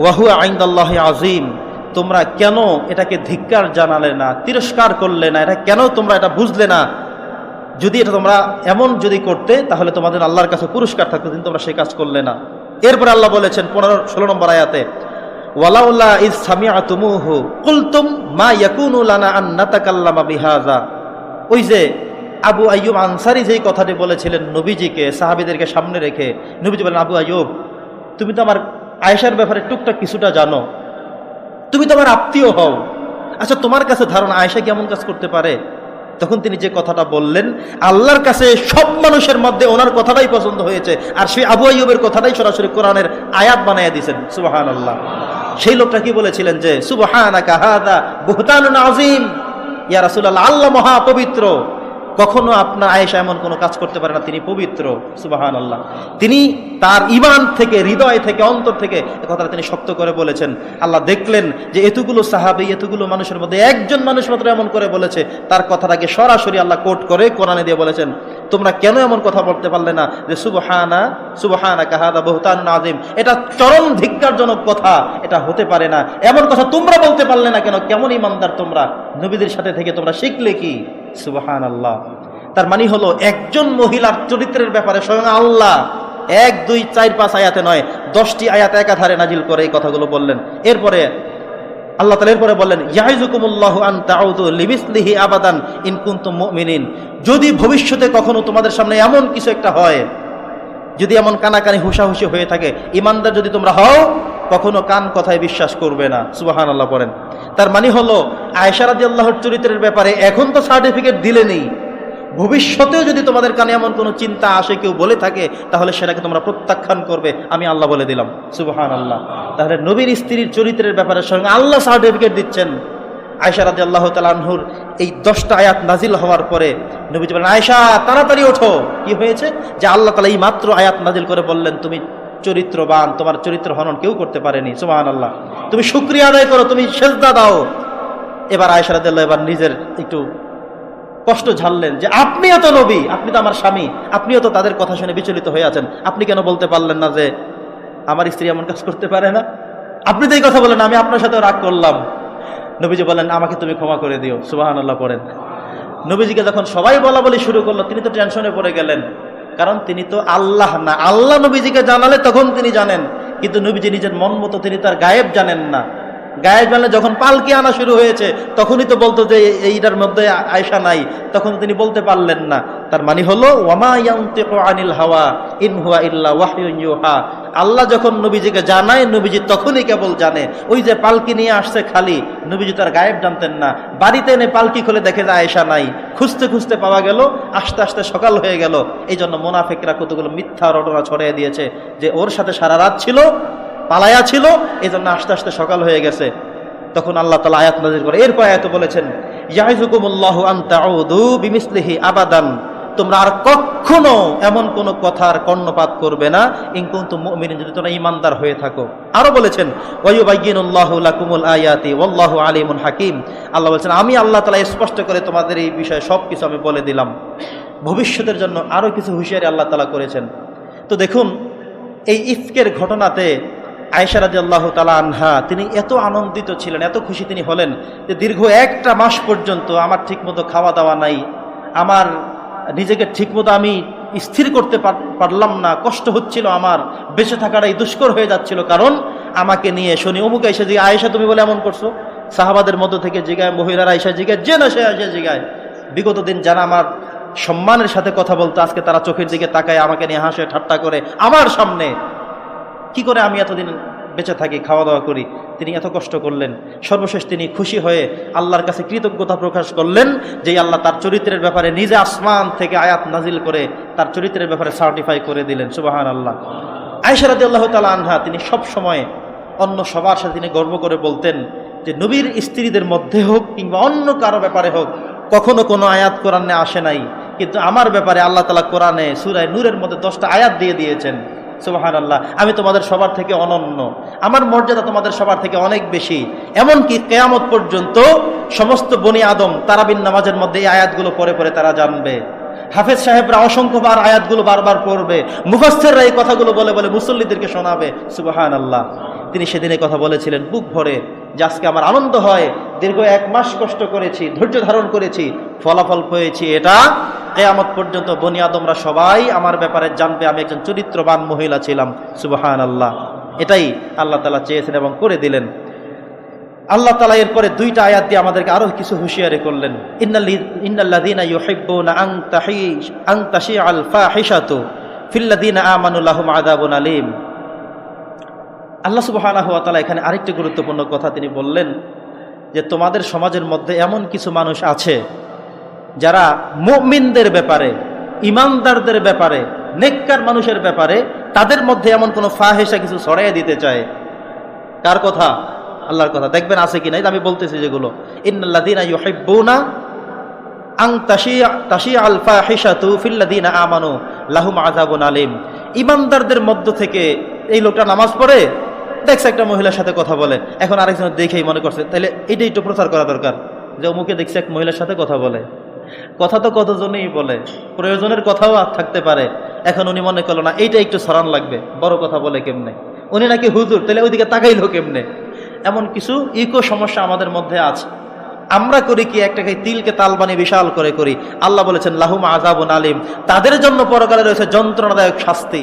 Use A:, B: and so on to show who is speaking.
A: ওয়াহু আজিম তোমরা কেন এটাকে ধিক্কার জানালে না, তিরস্কার করলে না? এটা কেন তোমরা এটা বুঝলে না? যদি এটা তোমরা এমন যদি করতে, তাহলে তোমাদের আল্লাহর কাছে পুরস্কার থাকতো, কিন্তু তোমরা সেই কাজ করলে না। এরপরে আল্লাহ বলেছেন পনেরো, ষোলো নম্বর আয়াতে ইজ সামিআতুমুহু কুলতুম মা বিহাযা। ওই যে আবু আইয়ুব আনসারি যেই কথাটি বলেছিলেন নবীজিকে, সাহাবীদেরকে সামনে রেখে, নবীজি বলেন, আবু আইয়ুব, তুমি তো আমার আয়েশার ব্যাপারে টুকটাক কিছুটা জানো। তুমি তো আমার আত্মীয় হও। আচ্ছা তোমার কাছে ধারণা, আয়েশা কেমন কাজ করতে পারে? তখন তিনি যে কথাটা বললেন, আল্লাহর কাছে সব মানুষের মধ্যে ওনার কথাটাই পছন্দ হয়েছে, আর সেই আবু আইয়ুবের কথাটাই সরাসরি কোরআনের আয়াত বানাইয়া দিয়েছেন। সুবাহান আল্লাহ সেই লোকটা কি বলেছিলেন যে সুবহানা কাহাদা বুহতানুন আজিম ইয়া রাসূলুল্লাহ, আল্লাহ মহা পবিত্র কখনো আপনার আয়েশা এমন কোনো কাজ করতে পারে না, তিনি পবিত্র সুবাহান আল্লাহ তিনি তার ইমান থেকে, হৃদয় থেকে, অন্তর থেকে কথাটা তিনি শক্ত করে বলেছেন। আল্লাহ দেখলেন যে এতগুলো সাহাবি, এতগুলো মানুষের মধ্যে একজন মানুষ মাত্র এমন করে বলেছে, তার কথাটাকে সরাসরি আল্লাহ কোট করে কোরআনে দিয়ে বলেছেন। তোমরা কেন এমন কথা বলতে পারলে না যে সুবহানা সুবহানা কাহাদা বহুতান আজিম এটা চরম ধিক্কারজনক কথা, এটা হতে পারে না। এমন কথা তোমরা বলতে পারলে না কেন? কেমন ইমানদার তোমরা? নবীদের সাথে থেকে তোমরা শিখলে কি? সুবহান আল্লাহ তার মানে হলো, একজন মহিলার চরিত্রের ব্যাপারে স্বয়ং আল্লাহ এক, দুই, চার, পাঁচ আয়াতে নয়, দশটি আয়াত একাধারে নাজিল করে এই কথাগুলো বললেন। এরপরে আল্লাহ তালা এরপরে বললেন ইয়াহিজুকুমুল্লাহ আন তাউদু লিমিসলিহি আবাদান ইন কুনতুম মুমিনিন। যদি ভবিষ্যতে কখনো তোমাদের সামনে এমন কিছু একটা হয়, যদি এমন কানাকানি হুসাহুসি হয়ে থাকে ইমানদার যদি তোমরা হও, কখনো কান কথায় বিশ্বাস করবে না। সুবাহান আল্লাহ পড়েন তার মানে হলো আয়সারাদি আল্লাহর চরিত্রের ব্যাপারে এখন তো সার্টিফিকেট দিলেনি ভবিষ্যতেও যদি তোমাদের কানে এমন কোনো চিন্তা আসে, কেউ বলে থাকে, তাহলে সেটাকে তোমরা প্রত্যাখ্যান করবে। আমি আল্লাহ বলে দিলাম। সুবহান আল্লাহ তাহলে নবীর স্ত্রীর চরিত্রের ব্যাপারে সঙ্গে আল্লাহ সার্টিফিকেট দিচ্ছেন। আয়সা রাজি আল্লাহ তালাহুর এই দশটা আয়াত নাজিল হওয়ার পরে নবীজি বলেন আয়সা তাড়াতাড়ি ওঠো। কি হয়েছে? যে আল্লাহ তালা এই মাত্র আয়াত নাজিল করে বললেন, তুমি চরিত্রবান, তোমার চরিত্র হনন কেউ করতে পারেনি। সুবাহান আল্লাহ তুমি শুক্রিয়া আদায় করো, তুমি সেজদা দাও। এবার আয়সা রাজি এবার নিজের একটু কষ্ট ঝাড়লেন যে আপনিও তো নবী, আপনি তো আমার স্বামী, আপনিও তো তাদের কথা শুনে বিচলিত হয়ে আছেন। আপনি কেন বলতে পারলেন না যে, আমার স্ত্রী এমন কাজ করতে পারে না? আপনি তো এই কথা বলেন আমি আপনার সাথে রাগ করলাম। নবীজি বলেন আমাকে তুমি ক্ষমা করে দিও। সুবাহান আল্লাহ পড়েন। নবীজিকে যখন সবাই বলা বলি শুরু করল, তিনি তো টেনশনে পড়ে গেলেন। কারণ তিনি তো আল্লাহ না। আল্লাহ নবীজিকে জানালে তখন তিনি জানেন। কিন্তু নবীজি নিজের মন মতো তিনি তার গায়েব জানেন না। গায়েব জানলে যখন পালকি আনা শুরু হয়েছে, তখনই তো বলতো যে এইটার মধ্যে আয়সা নাই। তখন তিনি বলতে পারলেন না। তার মানে হলো আনিল হাওয়া, ইন হুয়া ইল্লা ইউহা। আল্লাহ যখন নবীজিকে জানায়, নবীজি তখনই কেবল জানে, ওই যে পালকি নিয়ে আসছে খালি, নবীজি তার গায়েব জানতেন না। বাড়িতে এনে পালকি খুলে দেখে যে আয়েশা নাই। খুঁজতে খুঁজতে পাওয়া গেল, আস্তে আস্তে সকাল হয়ে গেল। এই জন্য মোনাফেকরা কতগুলো মিথ্যা রটনা ছড়িয়ে দিয়েছে যে ওর সাথে সারা রাত ছিল পালায়া ছিল এই জন্য আস্তে আস্তে সকাল হয়ে গেছে। তখন আল্লাহ তালা আয়াত নাজির করে, এরপর আয়াত বলেছেন ইয়াহিজুকুমুল্লাহ আন্তাউদু আবাদান। তোমরা আর কখনো এমন কোন কথার কর্ণপাত করবে না যদি তোমরা ইমানদার হয়ে থাকো। আরও বলেছেন আয়াতি হাকিম। আল্লাহ বলেছেন, আমি আল্লাহ তাআলা স্পষ্ট করে তোমাদের এই বিষয়ে সবকিছু আমি বলে দিলাম। ভবিষ্যতের জন্য আরও কিছু হুঁশিয়ারি আল্লাহ তাআলা করেছেন। তো দেখুন, এই ইফকের ঘটনাতে আয়েশা রাজি আল্লাহ তালা আনহা, তিনি এত আনন্দিত ছিলেন, এত খুশি তিনি হলেন যে দীর্ঘ একটা মাস পর্যন্ত আমার ঠিকমতো খাওয়া দাওয়া নাই, আমার নিজেকে ঠিকমতো আমি স্থির করতে পারলাম না, কষ্ট হচ্ছিল আমার, বেঁচে থাকাটাই দুষ্কর হয়ে যাচ্ছিল, কারণ আমাকে নিয়ে শনি, অমুক এসে জিগায়, আয়েশা তুমি বলে এমন করছ? সাহাবাদের মধ্য থেকে জিগায়, মহিলারা আয়েশা জিগায়, যে না সে আসে জিগায়। বিগত দিন যারা আমার সম্মানের সাথে কথা বলতো, আজকে তারা চোখের দিকে তাকায় আমাকে নিয়ে হাসে, ঠাট্টা করে, আমার সামনে কি করে আমি এতদিন বেঁচে থাকি খাওয়া দাওয়া করি? তিনি এত কষ্ট করলেন। সর্বশেষ তিনি খুশি হয়ে আল্লাহর কাছে কৃতজ্ঞতা প্রকাশ করলেন যে আল্লাহ তার চরিত্রের ব্যাপারে নিজে আসমান থেকে আয়াত নাজিল করে তার চরিত্রের ব্যাপারে সার্টিফাই করে দিলেন। সুবাহান আল্লাহ আয়সারাদি আল্লাহ তালা আনহা তিনি সব সময় অন্য সবার সাথে তিনি গর্ব করে বলতেন যে, নবীর স্ত্রীদের মধ্যে হোক কিংবা অন্য কারও ব্যাপারে হোক, কখনো কোনো আয়াত কোরআনে আসে নাই। কিন্তু আমার ব্যাপারে আল্লাহ তালা কোরআনে সুরায় নূরের মধ্যে দশটা আয়াত দিয়ে দিয়েছেন। সুবাহান আল্লাহ আমি তোমাদের সবার থেকে অনন্য। আমার মর্যাদা তোমাদের সবার থেকে অনেক বেশি। এমনকি কেয়ামত পর্যন্ত সমস্ত বনি আদম তারাবিন নামাজের মধ্যে এই আয়াতগুলো পরে পরে তারা জানবে। হাফেজ সাহেবরা অসংখ্যবার আয়াতগুলো বারবার পড়বে। মুফাসেররা এই কথাগুলো বলে বলে মুসল্লিদেরকে শোনাবে। সুবাহান আল্লাহ তিনি সেদিনে কথা বলেছিলেন, বুক ভরে, যে আজকে আমার আনন্দ হয়, দীর্ঘ এক মাস কষ্ট করেছি, ধৈর্য ধারণ করেছি, ফলাফল পেয়েছি। এটা কেয়ামত পর্যন্ত বনি আদমরা সবাই আমার ব্যাপারে জানবে, আমি একজন চরিত্রবান মহিলা ছিলাম। সুবাহান আল্লাহ এটাই আল্লাহ তালা চেয়েছেন এবং করে দিলেন। আল্লাহ তালা এরপরে দুইটা আয়াত দিয়ে আমাদেরকে আরও কিছু হুঁশিয়ারি করলেন। আলীম। আল্লাহ তাআলা এখানে আরেকটি গুরুত্বপূর্ণ কথা তিনি বললেন যে, তোমাদের সমাজের মধ্যে এমন কিছু মানুষ আছে যারা মুমিনদের ব্যাপারে, ইমানদারদের ব্যাপারে, নেককার মানুষের ব্যাপারে, তাদের মধ্যে এমন কোনো ফাহেসা কিছু ছড়াইয়া দিতে চায়। কার কথা? আল্লাহর কথা। দেখবেন আছে কি নাই? আমি বলতেছি যেগুলো। আং ইমানদারদের মধ্য থেকে এই লোকটা নামাজ পড়ে, দেখছে একটা মহিলার সাথে কথা বলে। এখন আরেকজন দেখেই মনে করছে তাহলে এটাই একটু প্রচার করা দরকার, যে অমুকে দেখছে এক মহিলার সাথে কথা বলে। কথা তো কতজনেই বলে? প্রয়োজনের কথাও আর থাকতে পারে। এখন উনি মনে করল, না, এইটা একটু সরান লাগবে। বড় কথা বলে কেমনে? উনি নাকি, হুজুর, তাহলে ওইদিকে তাকাইলো কেমনে? এমন কিছু ইকো সমস্যা আমাদের মধ্যে আছে। আমরা করি কি একটাকে তিলকে তালবানি বিশাল করে করি। আল্লাহ বলেছেন, লাহুম আজাবুন আলিম। তাদের জন্য পরকালে রয়েছে যন্ত্রণাদায়ক শাস্তি।